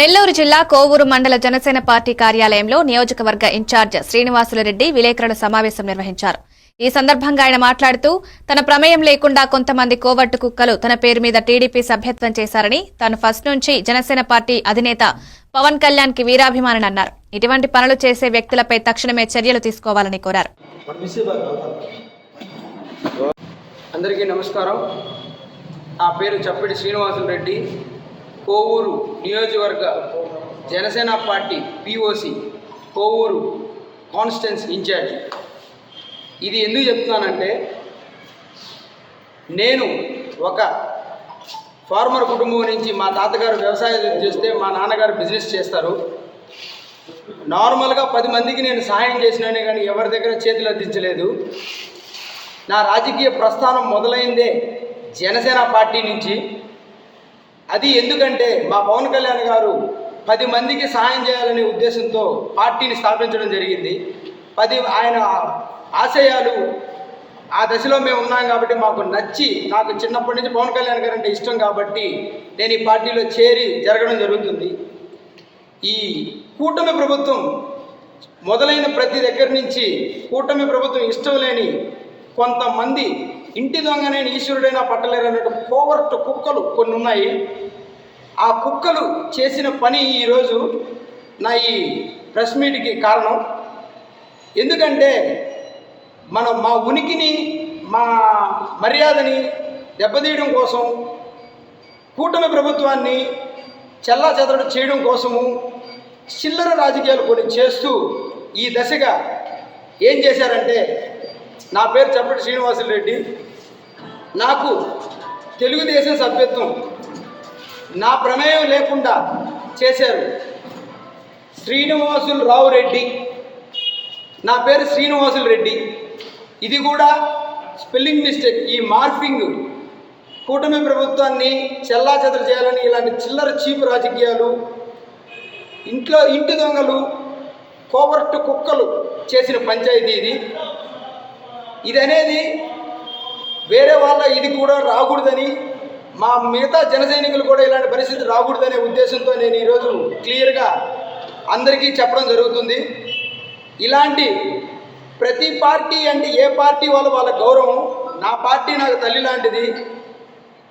నెల్లూరు జిల్లా కోవూరు మండల జనసేన పార్టీ కార్యాలయంలో నియోజకవర్గ ఇన్ఛార్జ్ శ్రీనివాసులరెడ్డి విలేకరుల సమావేశం నిర్వహించారు. ఈ సందర్భంగా ఆయన మాట్లాడుతూ తన ప్రమేయం లేకుండా కొంతమంది కోవట్టు కుక్కలు తన పేరు మీద టీడీపీ సభ్యత్వం చేశారని తాను ఫస్ట్ నుంచి జనసేన పార్టీ అధినేత పవన్ కళ్యాణ్కి వీరాభిమానని అన్నారు. ఇటువంటి పనులు చేసే వ్యక్తులపై తక్షణమే చర్యలు తీసుకోవాలని కోరారు. అందరికీ నమస్కారం. ఆ పేరు చప్పటి శ్రీనివాసులు రెడ్డి. కోవూరు నియోజకవర్గ Janasena party POC Kovur constituency incharge. ఇది ఎందుకు చెప్తున్నానంటే నేను ఒక ఫార్మర్ కుటుంబం నుంచి మా తాతగారు వ్యవసాయం చేస్తే మా నాన్నగారు బిజినెస్ చేస్తారు. నార్మల్గా పది మందికి నేను సహాయం చేసినానే కానీ ఎవరి దగ్గర చేతులు అందించలేదు నా రాజకీయ ప్రస్థానం మొదలైందే జనసేన పార్టీ నుంచి. అది ఎందుకంటే మా పవన్ కళ్యాణ్ గారు పది మందికి సహాయం చేయాలనే ఉద్దేశంతో పార్టీని స్థాపించడం జరిగింది. పది ఆయన ఆశయాలు ఆ దశలో మేము ఉన్నాం కాబట్టి మాకు నచ్చి నాకు చిన్నప్పటి నుంచి పవన్ కళ్యాణ్ గారు అంటే ఇష్టం కాబట్టి నేను ఈ పార్టీలో చేరి జరగడం జరుగుతుంది. ఈ కూటమి ప్రభుత్వం మొదలైన ప్రతి దగ్గర నుంచి కూటమి ప్రభుత్వం ఇష్టం లేని కొంతమంది ఇంటి దొంగనైన ఈశ్వరుడైనా పట్టలేరు పోవర్ట్ కుక్కలు కొన్ని ఉన్నాయి ఆ కుక్కలు చేసిన పని ఈరోజు నా ఈ ప్రెస్ మీట్కి కారణం. ఎందుకంటే మనం మా ఉనికిని మా మర్యాదని దెబ్బతీయడం కోసం కూటమి ప్రభుత్వాన్ని చెల్లా చెదరడు చేయడం కోసము చిల్లర రాజకీయాలు కొన్ని చేస్తూ ఈ దశగా ఏం చేశారంటే నా పేరు చప్పటి శ్రీనివాసులు రెడ్డి. నాకు తెలుగుదేశం సభ్యత్వం. నా ప్రమేయం లేకుండా చేశారు శ్రీనివాసులు రావు రెడ్డి. నా పేరు శ్రీనివాసులు రెడ్డి. ఇది కూడా స్పెల్లింగ్ మిస్టేక్. ఈ మార్ఫింగ్ కూటమి ప్రభుత్వాన్ని చెల్లా చేయాలని ఇలాంటి చిల్లర చీపు రాజకీయాలు ఇంట్లో ఇంటి దొంగలు కోవర్టు కుక్కలు చేసిన పంచాయతీ ఇది. ఇది అనేది వేరే వాళ్ళ ఇది కూడా రాకూడదని మా మిగతా జన సైనికులు కూడా ఇలాంటి పరిస్థితి రాకూడదనే ఉద్దేశంతో నేను ఈరోజు క్లియర్గా అందరికీ చెప్పడం జరుగుతుంది. ఇలాంటి ప్రతి పార్టీ అంటే ఏ పార్టీ వాళ్ళు వాళ్ళ గౌరవం నా పార్టీ నాకు తల్లి లాంటిది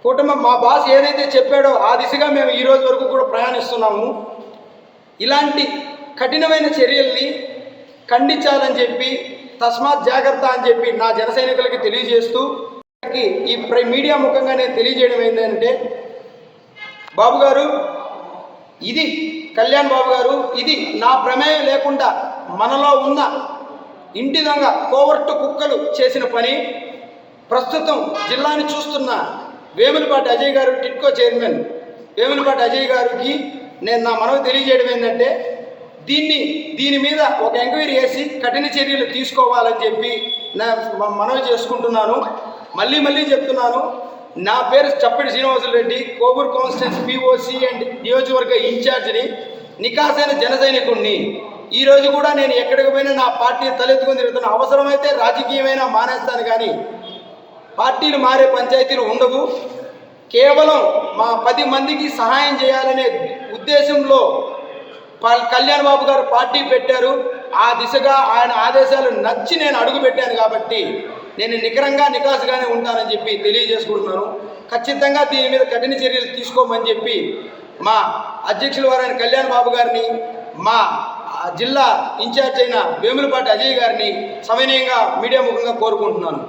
కుటుంబం మా బాస్ ఏదైతే చెప్పాడో ఆ దిశగా మేము ఈ రోజు వరకు కూడా ప్రయాణిస్తున్నాము. ఇలాంటి కఠినమైన చర్యల్ని ఖండించాలని చెప్పి తస్మాత్ జాగ్రత్త అని చెప్పి నా జన సైనికులకి తెలియజేస్తూ ఈ ప్ర- మీడియా ముఖంగా నేను తెలియజేయడం ఏంటంటే బాబు గారు ఇది కళ్యాణ్ బాబు గారు ఇది నా ప్రమేయం లేకుండా మనలో ఉన్న ఇంటి దొంగ కోవర్టు కుక్కలు చేసిన పని ప్రస్తుతం జిల్లాని చూస్తున్న వేములపాటి అజయ్ గారు టిట్కో చైర్మన్ వేములపాటి అజయ్ గారికి నేను నా మనవి తెలియజేయడం ఏంటంటే దీన్ని దీని మీద ఒక ఎంక్వైరీ చేసి కఠిన చర్యలు తీసుకోవాలని చెప్పి నా మనవి చేసుకుంటున్నాను. మళ్ళీ మళ్ళీ చెప్తున్నాను. నా పేరు Chappati Srinivasulu Reddy. Kovur constituency POC and నియోజకవర్గ ఇన్ఛార్జిని నికాసైన జన సైనికుడిని ఈరోజు కూడా నేను ఎక్కడికి పోయినా నా పార్టీ తలెత్తుకుని తిరుగుతున్న. అవసరమైతే రాజకీయమైనా మానేస్తాను కానీ పార్టీలు మారే పంచాయతీలు ఉండవు. కేవలం మా పది మందికి సహాయం చేయాలనే ఉద్దేశంలో కళ్యాణ్ బాబు గారు పార్టీ పెట్టారు. ఆ దిశగా ఆయన ఆదేశాలు నచ్చి నేను అడుగు పెట్టాను కాబట్టి నేను నికరంగా నికాసుగానే ఉంటానని చెప్పి తెలియజేసుకుంటున్నాను. ఖచ్చితంగా దీని మీద కఠిన చర్యలు తీసుకోమని చెప్పి మా అధ్యక్షుల వారైన కళ్యాణ్ బాబు గారిని మా జిల్లా ఇన్ఛార్జ్ అయిన వేములపాటి అజయ్ గారిని సవినయంగా మీడియా ముఖంగా కోరుకుంటున్నాను.